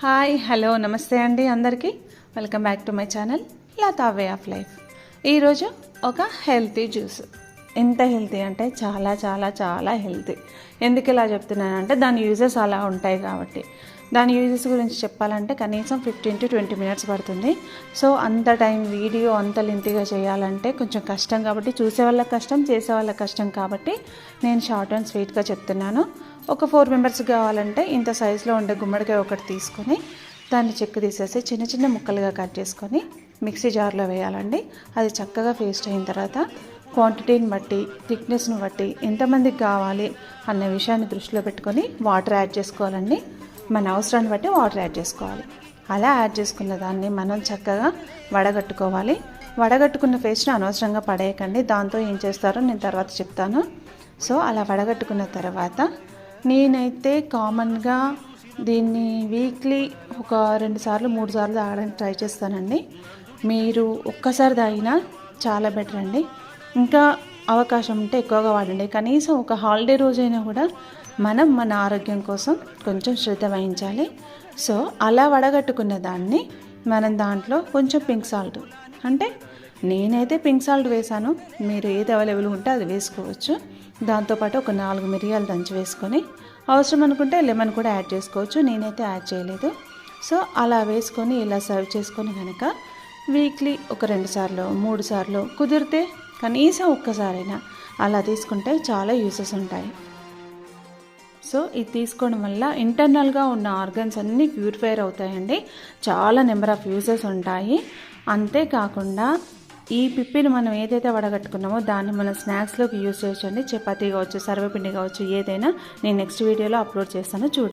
Hi hello నమస్తే అండి అందరికీ. Welcome back to my channel Latha way of life. ఈరోజు ఒక హెల్తీ జ్యూస్. ఎంత హెల్తీ అంటే చాలా చాలా చాలా హెల్తీ. ఎందుకు ఇలా చెప్తున్నానంటే దాని యూజెస్ అలా ఉంటాయి కాబట్టి. దాని యూజెస్ గురించి చెప్పాలంటే కనీసం ఫిఫ్టీన్ టు ట్వంటీ మినిట్స్ పడుతుంది. సో అంత టైం వీడియో అంత లింతిగా చేయాలంటే కొంచెం కష్టం కాబట్టి చూసే వాళ్ళకి కష్టం చేసే వాళ్ళకి కష్టం కాబట్టి నేను షార్ట్ అండ్ స్వీట్గా చెప్తున్నాను. ఒక ఫోర్ మెంబర్స్ కావాలంటే ఇంత సైజులో ఉండే గుమ్మడికాయ ఒకటి తీసుకొని దాన్ని చెక్కు తీసేసి చిన్న చిన్న ముక్కలుగా కట్ చేసుకొని మిక్సీ జార్లో వేయాలండి. అది చక్కగా పేస్ట్ అయిన తర్వాత క్వాంటిటీని బట్టి థిక్నెస్ను బట్టి ఎంతమందికి కావాలి అన్న విషయాన్ని దృష్టిలో పెట్టుకొని వాటర్ యాడ్ చేసుకోవాలండి. మన అవసరాన్ని బట్టి వాటర్ యాడ్ చేసుకోవాలి. అలా యాడ్ చేసుకున్న దాన్ని మనం చక్కగా వడగట్టుకోవాలి. వడగట్టుకున్న పేస్ట్ని అనవసరంగా పడేయకండి. దాంతో ఏం చేస్తారో నేను తర్వాత చెప్తాను. సో అలా వడగట్టుకున్న తర్వాత నేనైతే కామన్గా దీన్ని వీక్లీ ఒక రెండు సార్లు మూడు సార్లు తాగడానికి ట్రై చేస్తానండి. మీరు ఒక్కసారి తాగినా చాలా బెటర్ అండి. ఇంకా అవకాశం ఉంటే ఎక్కువగా వాడండి. కనీసం ఒక హాలిడే రోజైనా కూడా మనం మన ఆరోగ్యం కోసం కొంచెం శ్రద్ధ వహించాలి. సో అలా వడగట్టుకున్న దాన్ని మనం దాంట్లో కొంచెం పింక్ సాల్ట్ అంటే నేనైతే పింక్ సాల్ట్ వేసాను. మీరు ఏది అవైలబుల్ ఉంటే అది వేసుకోవచ్చు. దాంతోపాటు ఒక నాలుగు మిరియాలు దంచి వేసుకొని అవసరం అనుకుంటే లెమన్ కూడా యాడ్ చేసుకోవచ్చు. నేనైతే యాడ్ చేయలేదు. సో అలా వేసుకొని ఇలా సర్వ్ చేసుకొని కనుక వీక్లీ ఒక రెండు సార్లు మూడు సార్లు కుదిరితే కనీసం ఒక్కసారైనా అలా తీసుకుంటే చాలా యూసెస్ ఉంటాయి. సో ఇది తీసుకోవడం వల్ల ఇంటర్నల్గా ఉన్న ఆర్గన్స్ అన్నీ ప్యూరిఫైర్ అవుతాయండి. చాలా నెంబర్ ఆఫ్ యూజెస్ ఉంటాయి. అంతేకాకుండా ఈ పిప్పిని మనం ఏదైతే వడగట్టుకున్నామో దాన్ని మనం స్నాక్స్లోకి యూజ్ చేయొచ్చండి. చపాతీ కావచ్చు సర్వపిండి కావచ్చు ఏదైనా నేను నెక్స్ట్ వీడియోలో అప్లోడ్ చేస్తాను. చూడండి.